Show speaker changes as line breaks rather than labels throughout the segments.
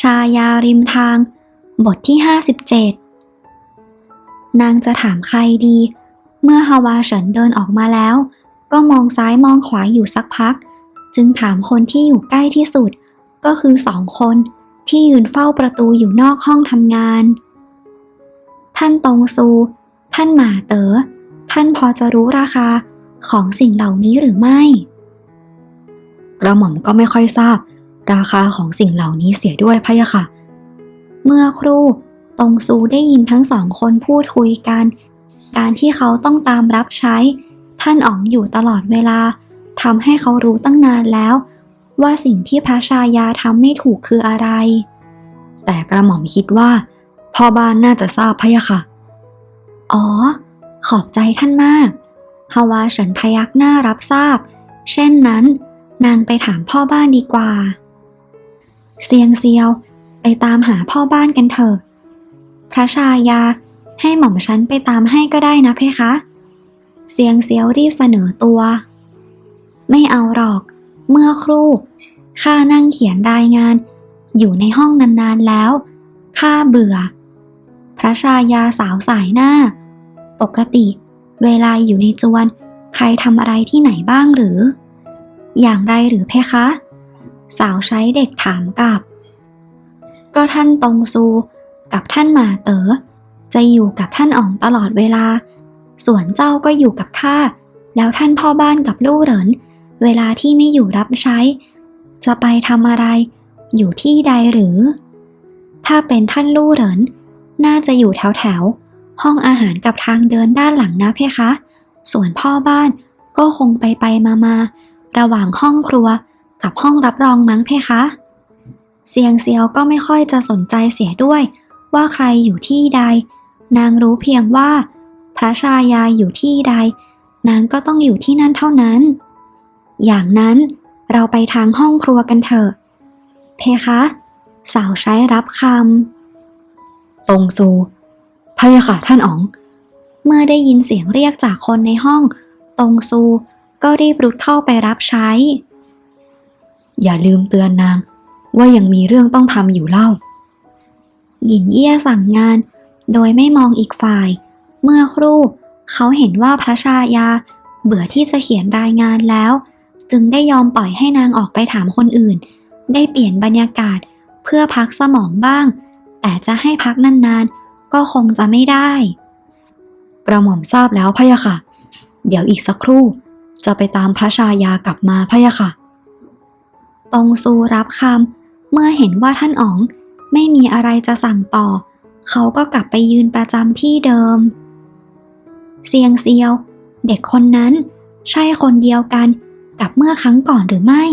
ชายาริมทาง บทที่ 57 นางจะถามใครดี เมื่อฮาวาเฉินเดินออกมาแล้ว ก็มองซ้ายมองขวาอยู่สักพัก จึงถามคนที่อยู่ใกล้ที่สุด ก็คือสองคนที่ยืนเฝ้าประตูอยู่นอกห้องทำงาน ท่านตงซู ท่านหมาเต๋อ ท่านพอจะรู้ราคาของสิ่งเหล่านี้หรือไม่ กระหม่อมก็ไม่ค่อยทราบ ราคาของสิ่งเหล่านี้เสียด้วยพะยะค่ะ เมื่อครู่ตงซูได้ยินทั้งสองคนพูดคุยกัน การที่เขาต้องตามรับใช้ ท่านอ๋องอยู่ตลอดเวลาทำให้เขารู้ตั้งนานแล้ว ว่าสิ่งที่พระชายาทำไม่ถูกคืออะไร แต่กระหม่อมคิดว่า พ่อบ้านน่าจะทราบพะยะค่ะ อ๋อ ขอบใจท่านมากฮาวาเฉินพยักหน้ารับทราบ เช่นนั้น นางไปถามพ่อบ้านดีกว่า เซียงเซียว ไปตามหาพ่อบ้านกันเถอะ พระชายาให้หม่อมฉันไปตามให้ก็ได้นะเพคะ เซียงเซียวรีบเสนอตัว ไม่เอาหรอก เมื่อครู่ข้านั่งเขียนรายงาน อยู่ในห้องนานๆแล้วข้าเบื่อ พระชายาสาวสายหน้า ปกติ เวลาอยู่ในจวน ใครทำอะไรที่ไหนบ้างหรือ อย่างไรหรือเพคะ สาวใช้เด็กถามกลับ ก็ท่านตงซูกับท่านหมาเต๋อจะอยู่กับท่านอ๋องตลอดเวลา ส่วนเจ้าก็อยู่กับข้า แล้วท่านพ่อบ้านกับลู่เหริน เวลาที่ไม่อยู่รับใช้ จะไปทำอะไร อยู่ที่ใดหรือ ถ้าเป็นท่านลู่เหริน น่าจะอยู่แถวแถวๆห้องอาหารกับทางเดินด้านหลังนะเพคะ ส่วนพ่อบ้านก็คงไปไปมามาระหว่างห้องครัว กับห้องรับรองมั้งเพคะ เซียงเซียวก็ไม่ค่อยจะสนใจเสียด้วย ว่าใครอยู่ที่ใด นางรู้เพียงว่า พระชายาอยู่ที่ใด นางก็ต้องอยู่ที่นั่นเท่านั้น อย่างนั้นเราไปทางห้องครัวกันเถอะ เพคะ สาวใช้รับคำตรงซูพะยะค่ะท่านอ๋อง เมื่อได้ยินเสียงเรียกจากคนในห้อง ตรงซูก็รีบรุดเข้าไปรับใช้ อย่าลืมเตือนนาง ว่ายังมีเรื่องต้องทำอยู่เล่า หญิงเอี้ยสั่งงาน โดยไม่มองอีกฝ่าย เมื่อครู่เขาเห็นว่าพระชายา เบื่อที่จะเขียนรายงานแล้ว จึงได้ยอมปล่อยให้นางออกไปถามคนอื่น ได้เปลี่ยนบรรยากาศเพื่อพักสมองบ้าง แต่จะให้พักนานๆ ก็คงจะไม่ได้ กระหม่อมทราบแล้วพะยะค่ะ เดี๋ยวอีกสักครู่ จะไปตามพระชายากลับมาพะยะค่ะ ตรงซูรับคำเมื่อเห็นว่าท่านอ๋องไม่มีอะไรจะสั่งต่อ เขาก็กลับไปยืนประจำที่เดิม เซียงเซียว เด็กคนนั้น ใช่คนเดียวกันกับเมื่อครั้งก่อนหรือไม่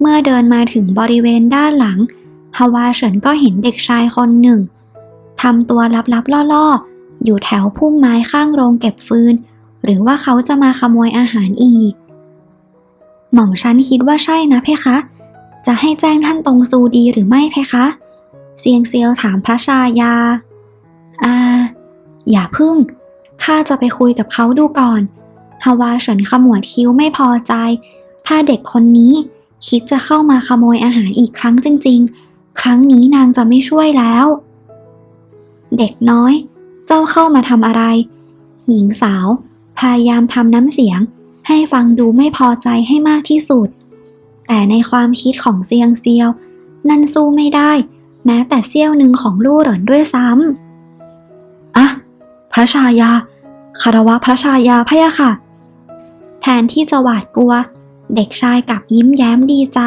เมื่อเดินมาถึงบริเวณด้านหลังฮาวาเฉินก็เห็นเด็กชายคนหนึ่งทำตัวลับๆล่อๆ อยู่แถวพุ่มไม้ข้างโรงเก็บฟืน หรือว่าเขาจะมาขโมยอาหารอีก หม่อมฉันคิดว่าใช่นะเพคะ จะให้แจ้งท่านตรงซูดีหรือไม่เพคะ เซียงเซียวถามพระชายา อ่า อย่าพึ่ง ข้าจะไปคุยกับเขาดูก่อนฮาวาเฉินขมวดคิ้วไม่พอใจ ถ้าเด็กคนนี้คิดจะเข้ามาขโมยอาหารอีกครั้งจริง ๆ ครั้งนี้นางจะไม่ช่วยแล้ว เด็กน้อย เจ้าเข้ามาทำอะไร หญิงสาว พยายามทำน้ำเสียง ให้ฟังดูไม่พอใจให้มากที่สุด แต่ในความคิดของเซียงเซียว นั่นสู้ไม่ได้ แม้แต่เสี้ยวหนึ่งของลู่เหรินด้วยซ้ำอะ พระชายาคารวะพระชายาพะยะค่ะ แทนที่จะหวาดกลัว เด็กชายกลับยิ้มแย้มดีใจ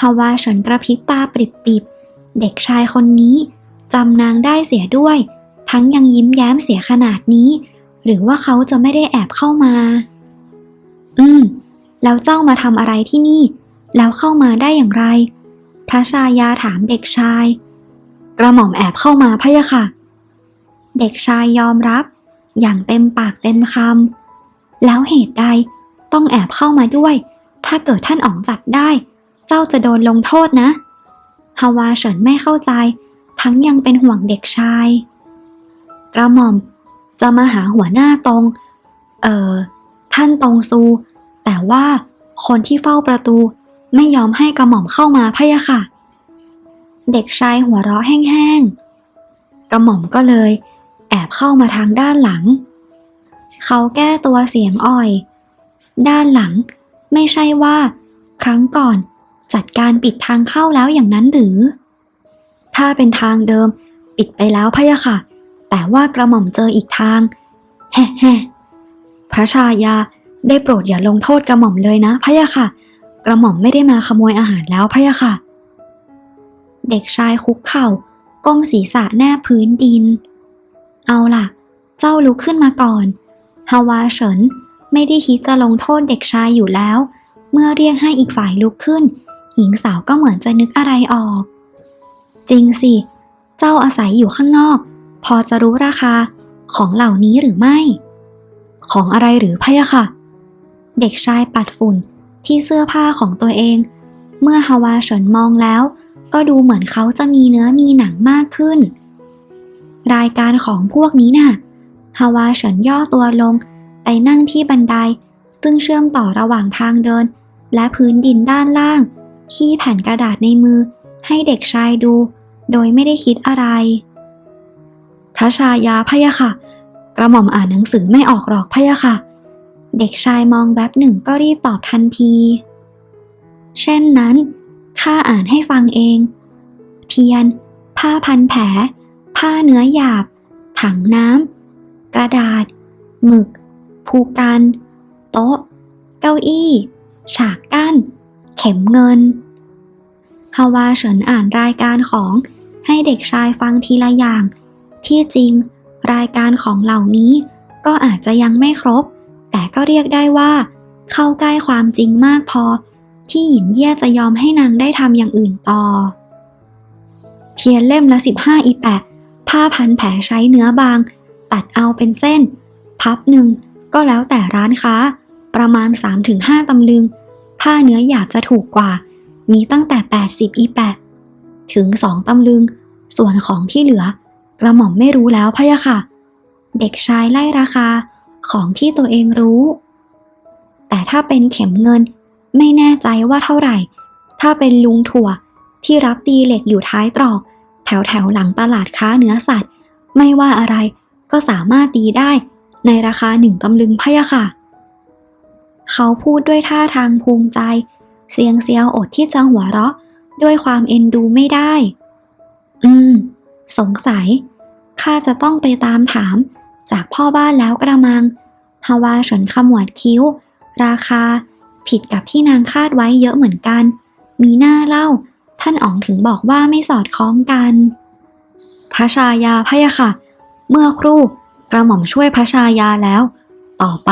ฮาวาเฉินกระพริบตาปริบๆเด็กชายคนนี้จำนางได้เสียด้วย ทั้งยังยิ้มแย้มเสียขนาดนี้ หรือว่าเขาจะไม่ได้แอบเข้ามา อืม แล้วเจ้ามาทำอะไรที่นี่ แล้วเข้ามาได้อย่างไร พระชายาถามเด็กชาย กระหม่อมแอบเข้ามาพะยะค่ะ เด็กชายยอมรับ อย่างเต็มปากเต็มคำ แล้วเหตุใดต้องแอบเข้ามาด้วย ถ้าเกิดท่านอ๋องจับได้ เจ้าจะโดนลงโทษนะ ฮาวาเฉินไม่เข้าใจ ทั้งยังเป็นห่วงเด็กชาย กระหม่อมจะมาหาหัวหน้าตรง เอ่อ ท่านตรงซู แต่ว่าคนที่เฝ้าประตูไม่ยอมให้กระหม่อมเข้ามาพะยะค่ะ เด็กชายหัวเราะแห้งๆ กระหม่อมก็เลย แอบเข้ามาทางด้านหลัง เขาแก้ตัวเสียงอ่อย ด้านหลังไม่ใช่ว่า ครั้งก่อนจัดการปิดทางเข้าแล้วอย่างนั้นหรือ ถ้าเป็นทางเดิม ปิดไปแล้วพะยะค่ะ แต่ว่ากระหม่อมเจออีกทาง แฮ่แฮ่ พระชายาได้โปรดอย่าลงโทษกระหม่อมเลยนะพะยะค่ะ กระหม่อมไม่ได้มาขโมยอาหารแล้วพะยะค่ะ เด็กชายคุกเข่าก้มศีรษะแนบพื้นดิน เอาล่ะ เจ้าลุกขึ้นมาก่อนฮาวาเฉินไม่ได้คิดจะลงโทษเด็กชายอยู่แล้ว เมื่อเรียกให้อีกฝ่ายลุกขึ้น หญิงสาวก็เหมือนจะนึกอะไรออก จริงสิ เจ้าอาศัยอยู่ข้างนอก พอจะรู้ราคาของเหล่านี้หรือไม่ ของอะไรหรือพะยะค่ะ เด็กชายปัดฝุ่นที่เสื้อผ้าของตัวเอง เมื่อฮาวาเฉินมองแล้ว ก็ดูเหมือนเขาจะมีเนื้อมีหนังมากขึ้น รายการของพวกนี้น่ะฮาวาเฉินย่อตัวลงไปนั่งที่บันได ซึ่งเชื่อมต่อระหว่างทางเดิน และพื้นดินด้านล่าง ขี้แผ่นกระดาษในมือ ให้เด็กชายดู โดยไม่ได้คิดอะไร พระชายาพะยะค่ะ กระหม่อมอ่านหนังสือไม่ออกหรอกพะยะค่ะ เด็กชายมองแวบหนึ่งก็รีบตอบทันที เช่นนั้นข้าอ่านให้ฟังเอง เทียน ผ้าพันแผล ผ้าเนื้อหยาบ ถังน้ำกระดาษ หมึก ภูกัน โต๊ะ เก้าอี้ ฉากกั้น เข็มเงินฮาวาเฉินอ่านรายการของให้เด็กชายฟังทีละอย่าง ที่จริง รายการของเหล่านี้ก็อาจจะยังไม่ครบ แต่ก็เรียกได้ว่า เข้าใกล้ความจริงมากพอ ที่หยินเย่จะยอมให้นางได้ทำอย่างอื่นต่อ เทียนเล่มละ 15 อีแปะ ผ้าพันแผลใช้เนื้อบาง ตัดเอาเป็นเส้น พับหนึ่งก็แล้วแต่ร้านค้า ประมาณ 3-5 ตำลึง ผ้าเนื้อหยาบจะถูกกว่า มีตั้งแต่ 80 อีแปะ ถึง 2 ตำลึง ส่วนของที่เหลือ กระหม่อมไม่รู้แล้วพะยะค่ะ เด็กชายไล่ราคาของที่ตัวเองรู้ แต่ถ้าเป็นเข็มเงินไม่แน่ใจว่าเท่าไหร่ ถ้าเป็นลุงถั่วที่รับตีเหล็กอยู่ท้ายตรอก แถวแถวหลังตลาดค้าเนื้อสัตว์ ไม่ว่าอะไรก็สามารถตีได้ในราคาหนึ่งตำลึงพะยะค่ะ เขาพูดด้วยท่าทางภูมิใจ เสียงเซียวอดที่จะหัวเราะด้วยความเอ็นดูไม่ได้ อืม สงสัย ข้าจะต้องไปตามถาม จากพ่อบ้านแล้วกระมังฮาวาเฉินขมวดคิ้ว ราคา ผิดกับที่นางคาดไว้เยอะเหมือนกัน มีหน้าเล่า ท่านอ๋องถึงบอกว่าไม่สอดคล้องกันพระชายาพะยะค่ะ เมื่อครู่กระหม่อมช่วยพระชายาแล้ว ต่อไป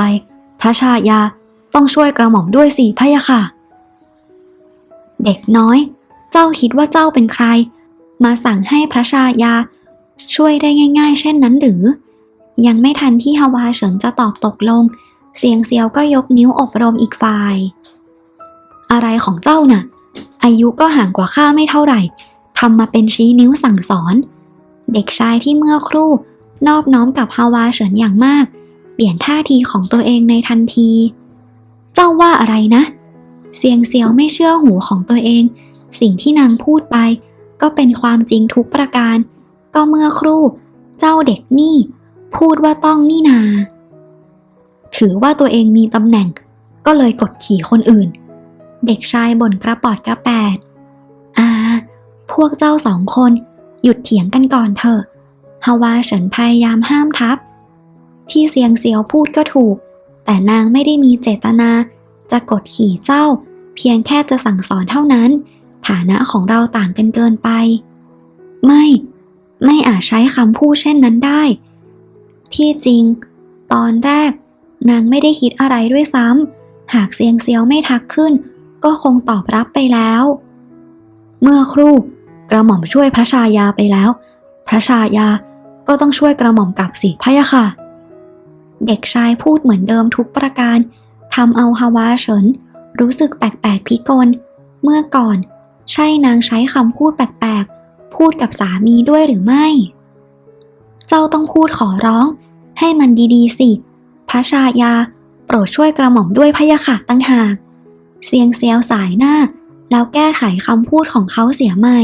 พระชายาต้องช่วยกระหม่อมด้วยสิพะยะค่ะ เด็กน้อย เจ้าคิดว่าเจ้าเป็นใคร มาสั่งให้พระชายา ช่วยได้ง่ายๆ เช่นนั้นหรือ ยังไม่ทันที่ฮาวาเฉินจะตอบตกลง เสียงเซียวก็ยกนิ้วอบรมอีกฝ่าย อะไรของเจ้าน่ะ อายุก็ห่างกว่าข้าไม่เท่าไหร่ทำมาเป็นชี้นิ้วสั่งสอน เด็กชายที่เมื่อครู่ นอบน้อมกับฮาวาเฉินอย่างมาก เปลี่ยนท่าทีของตัวเองในทันที เจ้าว่าอะไรนะ เสียงเซียวไม่เชื่อหูของตัวเอง สิ่งที่นางพูดไป ก็เป็นความจริงทุกประการ ก็เมื่อครู่เจ้าเด็กนี่ พูดว่าต้องนี่นา ถือว่าตัวเองมีตำแหน่ง ก็เลยกดขี่คนอื่น เด็กชายบ่นกระปอดกระแปดอ่าพวกเจ้าสองคน หยุดเถียงกันก่อนเถอะฮาวาเฉินพยายามห้ามทับ ที่เสียงเสียวพูดก็ถูก แต่นางไม่ได้มีเจตนา จะกดขี่เจ้า เพียงแค่จะสั่งสอนเท่านั้น ฐานะของเราต่างกันเกินไป ไม่ ไม่อาจใช้คำพูดเช่นนั้นได้ ที่จริง ตอนแรก นางไม่ได้คิดอะไรด้วยซ้ำหากเซียงเซียวไม่ทักขึ้น ก็คงตอบรับไปแล้ว เมื่อครู่กระหม่อมช่วยพระชายาไปแล้ว พระชายาก็ต้องช่วยกระหม่อมกลับสิพะยะค่ะ เด็กชายพูดเหมือนเดิมทุกประการทำเอาฮาวาเฉิน รู้สึกแปลกๆพิกล เมื่อก่อน ใช่นางใช้คำพูดแปลกๆ พูดกับสามีด้วยหรือไม่ เจ้าต้องพูดขอร้อง ให้มันดีๆ สิ พระชายา โปรดช่วยกระหม่อมด้วยพะยะค่ะตั้งหาก เสียงเซียวสายหน้า แล้วแก้ไขคำพูดของเขาเสียใหม่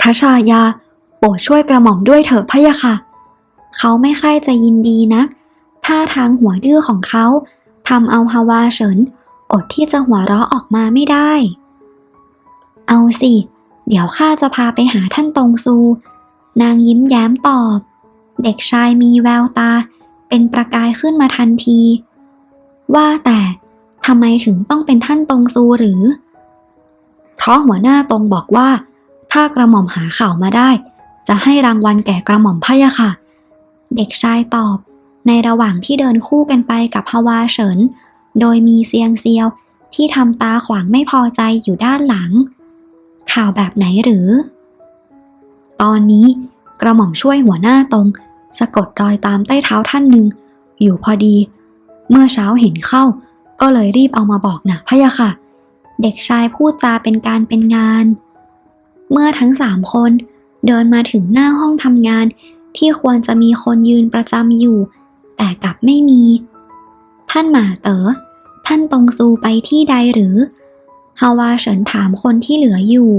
พระชายา โปรดช่วยกระหม่อมด้วยเถอะพะยะค่ะ เขาไม่ใคร่จะยินดีนัก ท่าทางหัวดื้อของเขาทำเอาฮาวาเฉินอดที่จะหัวเราะออกมาไม่ได้ เอาสิเเดี๋ยวข้าจะพาไปหาท่านตงซู นางยิ้มแย้มตอบ เด็กชายมีแววตา เป็นประกายขึ้นมาทันที ว่าแต่ทำไมถึงต้องเป็นท่านตงซูหรือ เพราะหัวหน้าตรงบอกว่า ถ้ากระหม่อมหาข่าวมาได้ จะให้รางวัลแก่กระหม่อมพะยะค่ะ เด็กชายตอบ ในระหว่างที่เดินคู่กันไปกับฮาวาเฉิน โดยมีเซียงเซียวที่ทำตาขวางไม่พอใจอยู่ด้านหลัง ข่าวแบบไหนหรือ ตอนนี้กระหม่อมช่วยหัวหน้าตรง สะกดรอยตามใต้เท้าท่านหนึ่ง อยู่พอดี เมื่อเช้าเห็นเข้า ก็เลยรีบเอามาบอกนะพะยะค่ะ เด็กชายพูดจาเป็นการเป็นงาน เมื่อทั้งสามคนเดินมาถึงหน้าห้องทำงาน ที่ควรจะมีคนยืนประจำอยู่ แต่กลับไม่มี ท่านหมาเต๋อท่านตรงซูไปที่ใดหรือ ฮาวาเฉินถามคนที่เหลืออยู่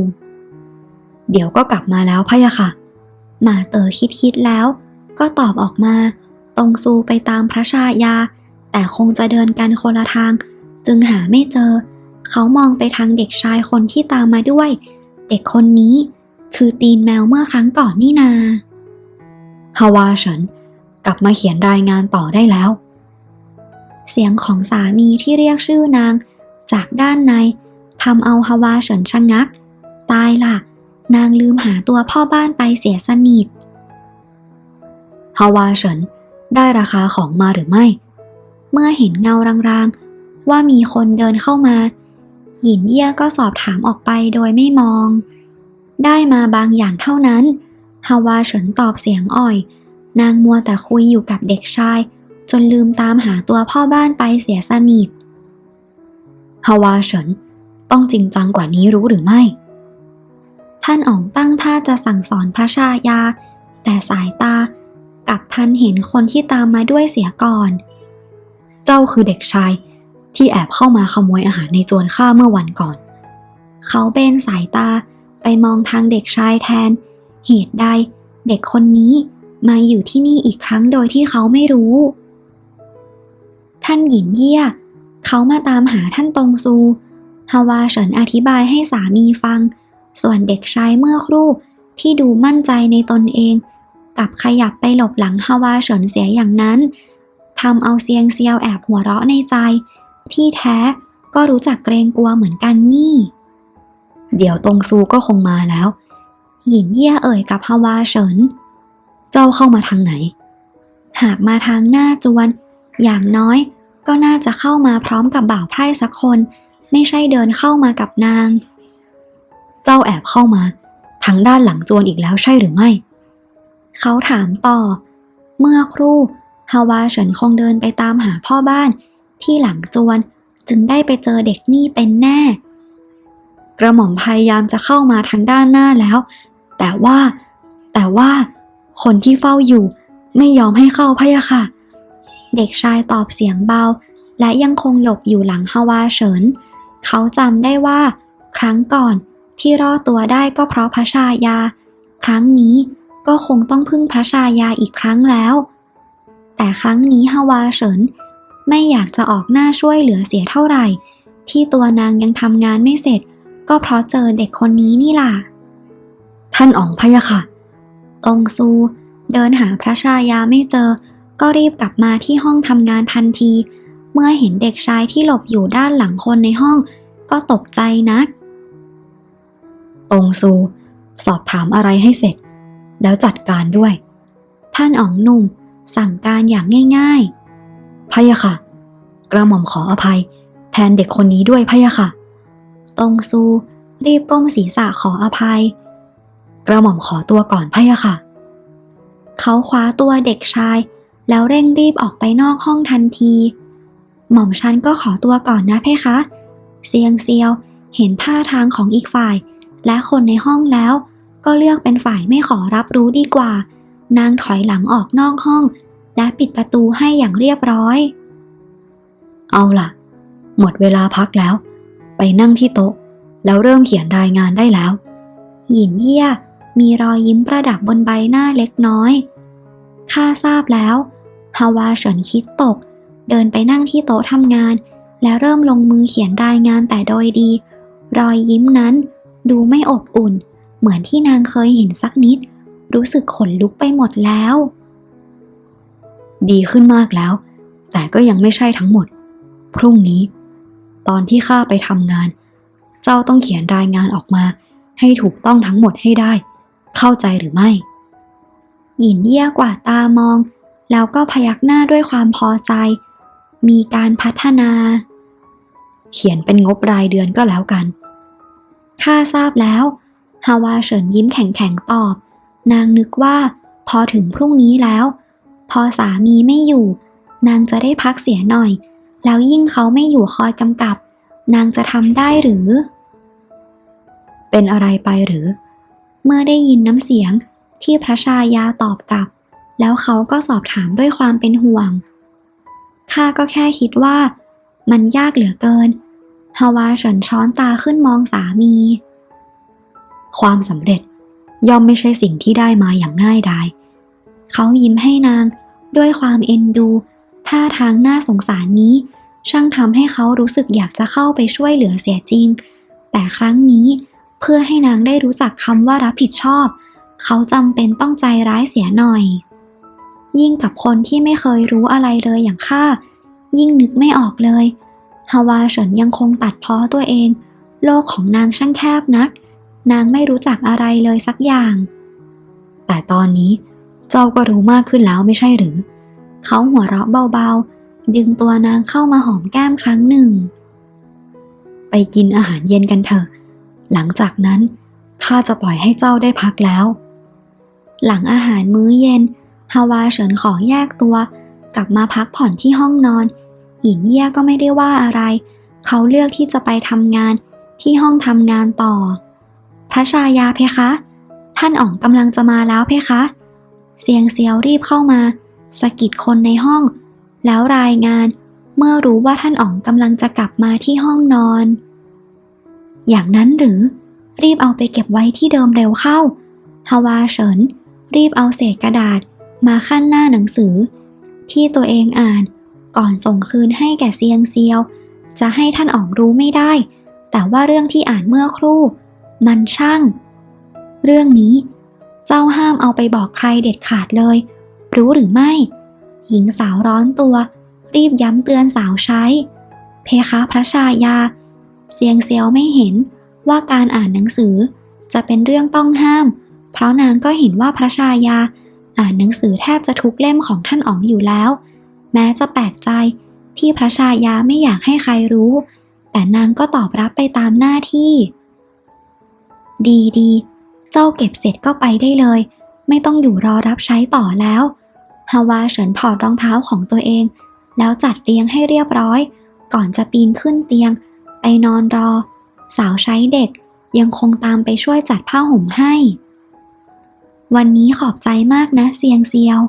เดี๋ยวก็กลับมาแล้วพะยะค่ะ หมาเต๋อคิดคิดๆแล้ว ก็ตอบออกมา ตรงซูไปตามพระชายา แต่คงจะเดินกันคนละทาง จึงหาไม่เจอ เขามองไปทางเด็กชายคนที่ตามมาด้วย เด็กคนนี้คือตีนแมวเมื่อครั้งก่อนนี่นาฮาวาเฉินกลับมาเขียนรายงานต่อได้แล้ว เสียงของสามีที่เรียกชื่อนาง จากด้านใน ทำเอาฮาวาเฉินชะงัก ตายล่ะ นางลืมหาตัวพ่อบ้านไปเสียสนิทฮาวาเฉินได้ราคาของมาหรือไม่ เมื่อเห็นเงารางๆ ว่ามีคนเดินเข้ามา หยินเยี่ยก็สอบถามออกไปโดยไม่มอง ได้มาบางอย่างเท่านั้นฮาวาเฉินตอบเสียงอ่อย นางมัวแต่คุยอยู่กับเด็กชาย จนลืมตามหาตัวพ่อบ้านไปเสียสนิทฮาวาเฉิน ต้องจริงจังกว่านี้รู้หรือไม่ ท่านอ๋องตั้งท่าจะสั่งสอนพระชายา แต่สายตากับทันเห็นคนที่ตามมาด้วยเสียก่อน เจ้าคือเด็กชายที่แอบเข้ามาขโมยอาหารในจวนข้าเมื่อวันก่อน เขาเบนสายตาไปมองทางเด็กชายแทน เหตุใดเด็กคนนี้มาอยู่ที่นี่อีกครั้งโดยที่เขาไม่รู้ ท่านหยินเยี่ย เขามาตามหาท่านตรงซู ฮาวาเฉินอธิบายให้สามีฟัง ส่วนเด็กชายเมื่อครู่ที่ดูมั่นใจในตนเองกลับขยับไปหลบหลังฮาวาเฉินเสียอย่างนั้นทำเอาเซียงเซียวแอบหัวเราะในใจ ที่แท้ก็รู้จักเกรงกลัวเหมือนกันนี่ เดี๋ยวตรงซูก็คงมาแล้ว หยินเยี่ยเอ่ยกับฮาวาเฉิน เจ้าเข้ามาทางไหน หากมาทางหน้าจวน อย่างน้อยก็น่าจะเข้ามาพร้อมกับบ่าวไพร่สักคน ไม่ใช่เดินเข้ามากับนาง เจ้าแอบเข้ามาทางด้านหลังจวนอีกแล้วใช่หรือไม่ เขาถามต่อ เมื่อครู่ฮาวาเฉินคงเดินไปตามหาพ่อบ้านที่หลังจวนจึงได้ไปเจอเด็กนี่เป็นแน่ กระหม่อมพยายามจะเข้ามาทางด้านหน้าแล้ว แต่ว่า แต่ว่า คนที่เฝ้าอยู่ ไม่ยอมให้เข้าพะยะค่ะ เด็กชายตอบเสียงเบา และยังคงหลบอยู่หลังฮาวาเฉิน เขาจำได้ว่า ครั้งก่อนที่รอดตัวได้ก็เพราะพระชายา ครั้งนี้ก็คงต้องพึ่งพระชายาอีกครั้งแล้ว แต่ครั้งนี้ฮาวาเฉินไม่อยากจะออกหน้าช่วยเหลือเสียเท่าไหร่ ที่ตัวนางยังทำงานไม่เสร็จ ก็เพราะเจอเด็กคนนี้นี่ล่ะ ท่านอ๋องพะยะค่ะตงซู เดินหาพระชายาไม่เจอ ก็รีบกลับมาที่ห้องทำงานทันที เมื่อเห็นเด็กชายที่หลบอยู่ด้านหลังคนในห้อง ก็ตกใจนัก ตงซู สอบถามอะไรให้เสร็จ แล้วจัดการด้วย ท่านอ๋องหนุ่มสั่งการอย่างง่ายๆพะยะค่ะ กระหม่อมขออภัย แทนเด็กคนนี้ด้วยพะยะค่ะ ตงซูรีบก้มศีรษะขออภัย กระหม่อมขอตัวก่อนพะยะค่ะ เขาคว้าตัวเด็กชาย แล้วเร่งรีบออกไปนอกห้องทันที หม่อมฉันก็ขอตัวก่อนนะเพคะ เซียงเซียวเห็นท่าทางของอีกฝ่าย และคนในห้องแล้ว ก็เลือกเป็นฝ่ายไม่ขอรับรู้ดีกว่า นางถอยหลังออกนอกห้อง และปิดประตูให้อย่างเรียบร้อย เอาล่ะ หมดเวลาพักแล้ว ไปนั่งที่โต๊ะ แล้วเริ่มเขียนรายงานได้แล้ว หยินเยี่ย มีรอยยิ้มประดับบนใบหน้าเล็กน้อยข้าทราบแล้วฮาวาเฉินคิดตก เดินไปนั่งที่โต๊ะทำงาน แล้วเริ่มลงมือเขียนรายงานแต่โดยดี รอยยิ้มนั้น ดูไม่อบอุ่น เหมือนที่นางเคยเห็นสักนิด รู้สึกขนลุกไปหมดแล้ว
ดีขึ้นมากแล้ว แต่ก็ยังไม่ใช่ทั้งหมด พรุ่งนี้ ตอนที่ข้าไปทำงาน เจ้าต้องเขียนรายงานออกมา ให้ถูกต้องทั้งหมดให้ได้ เข้าใจหรือไม่
หยินเยี่ยกว่าตามองแล้วก็พยักหน้าด้วยความพอใจ มีการพัฒนา
เขียนเป็นงบรายเดือนก็แล้วกัน
ข้าทราบแล้ว ฮาวาเฉินยิ้มแข็งๆตอบ นางนึกว่า พอถึงพรุ่งนี้แล้ว พอสามีไม่อยู่ นางจะได้พักเสียหน่อย แล้วยิ่งเขาไม่อยู่คอยกำกับ นางจะทำได้หรือ
เป็นอะไรไปหรือ
เมื่อได้ยินน้ำเสียงที่พระชายาตอบกลับ แล้วเขาก็สอบถามด้วยความเป็นห่วง ข้าก็แค่คิดว่า มันยากเหลือเกิน ฮาวาเฉินช้อนตาขึ้นมองสามี
ความสำเร็จย่อมไม่ใช่สิ่งที่ได้มาอย่างง่ายดาย
เขายิ้มให้นางด้วยความเอ็นดู ท่าทางน่าสงสารนี้ ช่างทำให้เขารู้สึกอยากจะเข้าไปช่วยเหลือเสียจริง แต่ครั้งนี้เพื่อให้นางได้รู้จักคำว่ารับผิดชอบ เขาจำเป็นต้องใจร้ายเสียหน่อย ยิ่งกับคนที่ไม่เคยรู้อะไรเลยอย่างข้ายิ่งนึกไม่ออกเลยฮาวาเฉินยังคงตัดพ้อตัวเอง โลกของนางช่างแคบนัก นางไม่รู้จักอะไรเลยสักอย่าง
แต่ตอนนี้เจ้าก็รู้มากขึ้นแล้วไม่ใช่หรือ
เขาหัวเราะเบาๆ ดึงตัวนางเข้ามาหอมแก้มครั้งหนึ่ง
ไปกินอาหารเย็นกันเถอะ หลังจากนั้นข้าจะปล่อยให้เจ้าได้พักแล้ว
หลังอาหารมื้อเย็น ฮาวาเฉินขอแยกตัว กลับมาพักผ่อนที่ห้องนอน หญินเย่ก็ไม่ได้ว่าอะไร เขาเลือกที่จะไปทำงานที่ห้องทำงานต่อ พระชายาเพคะ ท่านอ๋องกำลังจะมาแล้วเพคะ เสียงเซียวรีบเข้ามาสะกิดคนในห้อง แล้วรายงานเมื่อรู้ว่าท่านอ๋องกำลังจะกลับมาที่ห้องนอน อย่างนั้นหรือ รีบเอาไปเก็บไว้ที่เดิมเร็วเข้าฮาวาเฉิน รีบเอาเศษกระดาษ มาขั้นหน้าหนังสือ ที่ตัวเองอ่าน ก่อนส่งคืนให้แก่เซียงเซียว จะให้ท่านอ๋องรู้ไม่ได้ แต่ว่าเรื่องที่อ่านเมื่อครู่ มันช่าง เรื่องนี้ เจ้าห้ามเอาไปบอกใครเด็ดขาดเลย รู้หรือไม่ หญิงสาวร้อนตัว รีบย้ำเตือนสาวใช้ เพคะพระชายา เซียงเซียวไม่เห็นว่าการอ่านหนังสือ จะเป็นเรื่องต้องห้าม เพราะนางก็เห็นว่าพระชายา อ่านหนังสือแทบจะทุกเล่มของท่านอ๋องอยู่แล้ว แม้จะแปลกใจที่พระชายาไม่อยากให้ใครรู้ แต่นางก็ตอบรับไปตามหน้าที่ ดีดีๆเจ้าเก็บเสร็จก็ไปได้เลย ไม่ต้องอยู่รอรับใช้ต่อแล้วฮาวาเฉินถอดรองเท้าของตัวเอง แล้วจัดเรียงให้เรียบร้อย ก่อนจะปีนขึ้นเตียง ไปนอนรอ สาวใช้เด็กยังคงตามไปช่วยจัดผ้าห่มให้ วันนี้ขอบใจมากนะเซียงเซียว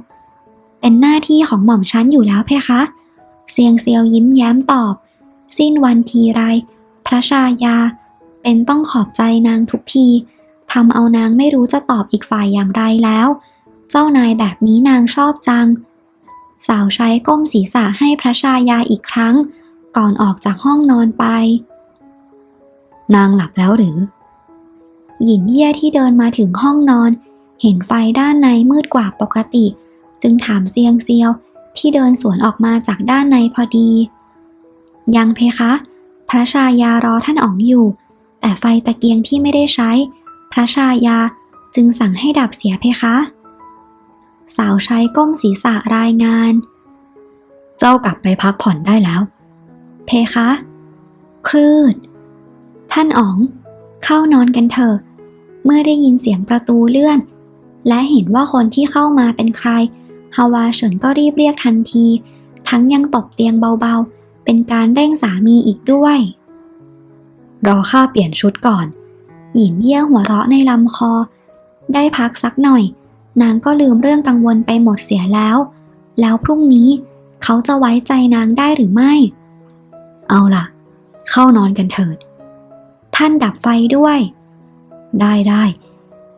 เป็นหน้าที่ของหม่อมชั้นอยู่แล้วเพคะ เซียงเซียวยิ้มแย้มตอบ สิ้นวันทีไร พระชายา เป็นต้องขอบใจนางทุกทีทำเอานางไม่รู้จะตอบอีกฝ่ายอย่างไรแล้ว เจ้านายแบบนี้นางชอบจัง สาวใช้ก้มศีรษะให้พระชายาอีกครั้ง ก่อนออกจากห้องนอนไป
นางหลับแล้วหรือ
หญิงเยี่ยที่เดินมาถึงห้องนอน เห็นไฟด้านในมืดกว่าปกติ จึงถามเซียงเซียวที่เดินสวนออกมาจากด้านในพอดี ยังเพคะ พระชายารอท่านอ๋องอยู่ แต่ไฟตะเกียงที่ไม่ได้ใช้ พระชายาจึงสั่งให้ดับเสียเพคะ สาวใช้ก้มศีรษะรายงาน
เจ้ากลับไปพักผ่อนได้แล้ว
เพคะ คลืด ท่านอ๋อง เข้านอนกันเถอะ เมื่อได้ยินเสียงประตูเลื่อน และเห็นว่าคนที่เข้ามาเป็นใคร ฮาวาเฉินก็รีบเรียกทันที ทั้งยังตบเตียงเบาๆ เป็นการเร่งสามีอีกด้วย
รอข้าเปลี่ยนชุดก่อน
หยินเยี่ยหัวเราะในลำคอ ได้พักสักหน่อย นางก็ลืมเรื่องกังวลไปหมดเสียแล้ว แล้วพรุ่งนี้เขาจะไว้ใจนางได้หรือไม่
เอาล่ะ เข้านอนกันเถิด
ท่านดับไฟด้วย
ได้ได้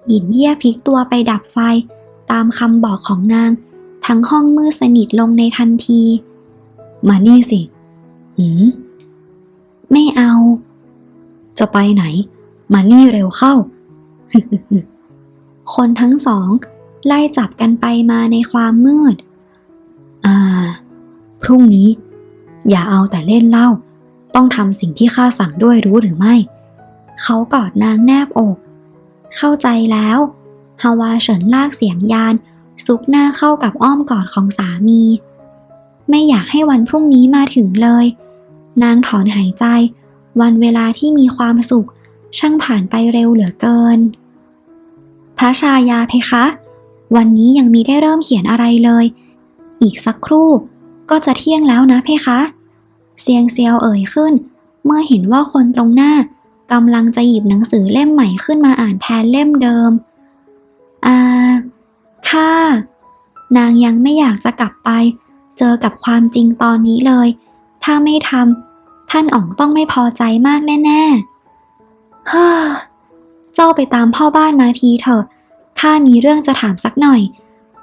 หยินเย่พลิกตัวไปดับไฟ ตามคำบอกของนาง ทั้งห้องมืดสนิทลงในทันที
มานี่สิ หืม
ไม่เอา
จะไปไหน มานี่เร็วเข้า
คนทั้งสอง ไล่จับกันไปมาในความมืด
อ่า พรุ่งนี้ อย่าเอาแต่เล่นเล้าต้องทำสิ่งที่ข้าสั่งด้วยรู้หรือไม่
เขากอดนางแนบอก เข้าใจแล้วฮาวาเฉินลากเสียงยาน ซุกหน้าเข้ากับอ้อมกอดของสามี ไม่อยากให้วันพรุ่งนี้มาถึงเลย นางถอนหายใจ วันเวลาที่มีความสุข ช่างผ่านไปเร็วเหลือเกิน พระชายาเพคะ วันนี้ยังมีได้เริ่มเขียนอะไรเลย อีกสักครู่ก็จะเที่ยงแล้วนะเพคะ เซียงเซียวเอ่ยขึ้น เมื่อเห็นว่าคนตรงหน้า กำลังจะหยิบหนังสือเล่มใหม่ขึ้นมาอ่านแทนเล่มเดิม อ่า ค่ะ นางยังไม่อยากจะกลับไป เจอกับความจริงตอนนี้เลย ถ้าไม่ทำท่านอ๋องต้องไม่พอใจมากแน่ๆ เฮ้อ เจ้าไปตามพ่อบ้านมาทีเถอะ ข้ามีเรื่องจะถามสักหน่อย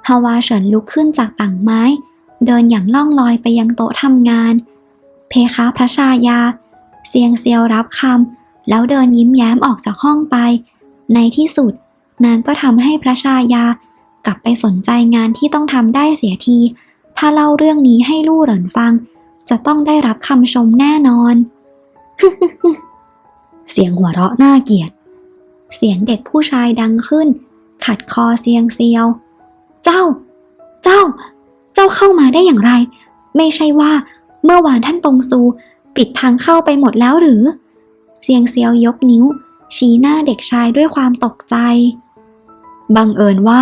ฮาวาเฉินลุกขึ้นจากต่างไม้ เดินอย่างล่องลอยไปยังโต๊ะทำงาน เพคะพระชายา เซียงเซียวรับคำ แล้วเดินยิ้มแย้มออกจากห้องไป ในที่สุด นางก็ทำให้พระชายากลับไปสนใจงานที่ต้องทำได้เสียที ถ้าเล่าเรื่องนี้ให้ลู่เหรินฟัง จะต้องได้รับคำชมแน่นอน
เสียงหัวเราะน่าเกลียด
เสียงเด็กผู้ชายดังขึ้น ขัดคอเซียงเซียว เจ้า เจ้า เจ้าเข้ามาได้อย่างไร ไม่ใช่ว่า เมื่อวานท่านตรงซู ปิดทางเข้าไปหมดแล้วหรือ เซียงเซียวยกนิ้ว ชี้หน้าเด็กชายด้วยความตกใจ
บังเอิญว่า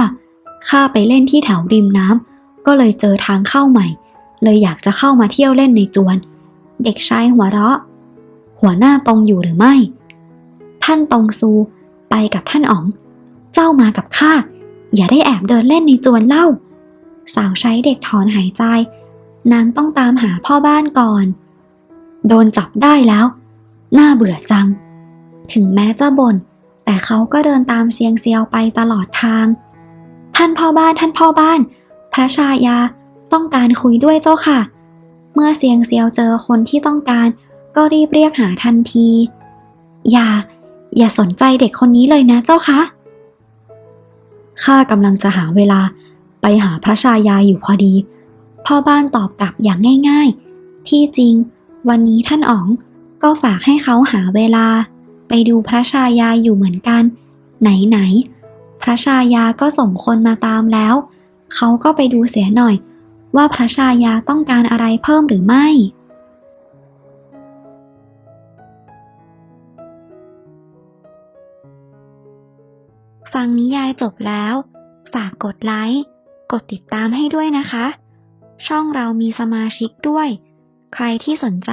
ข้าไปเล่นที่แถวริมน้ำก็เลยเจอทางเข้าใหม่ เลยอยากจะเข้ามาเที่ยวเล่นในจวน
เด็กชายหัวเราะ
หัวหน้าตรงอยู่หรือไม่
ท่านตรงซูไปกับท่านอ๋อง เจ้ามากับข้าอย่าได้แอบเดินเล่นในจวนเล่า สาวใช้เด็กถอนหายใจ นางต้องตามหาพ่อบ้านก่อน
โดนจับได้แล้ว น่าเบื่อจัง
ถึงแม้จะบน่นแต่เขาก็เดินตามเซียงเซียวไปตลอดทาง ท่านพ่อบ้านท่านพ่อบ้าน พระชายาต้องการคุยด้วยเจ้าค่ะ เมื่อเซียงเซียวเจอคนที่ต้องการ ก็รีบเรียกหาทันที อย่า อย่าสนใจเด็กคนนี้เลยนะเจ้าคะ
ข้ากำลังจะหาเวลาไปหาพระชายาอยู่พอดี
พ่อบ้านตอบกลับอย่างง่ายๆ ที่จริง วันนี้ท่านอ๋อง ก็ฝากให้เขาหาเวลา ไปดูพระชายาอยู่เหมือนกัน ไหนๆพระชายาก็ส่งคนมาตามแล้ว เขาก็ไปดูเสียหน่อย ว่าพระชายาต้องการอะไรเพิ่มหรือไม่ฟังนิยายจบแล้ว ฝากกดไลค์ กดติดตามให้ด้วยนะคะ ช่องเรามีสมาชิกด้วย ใครที่สนใจ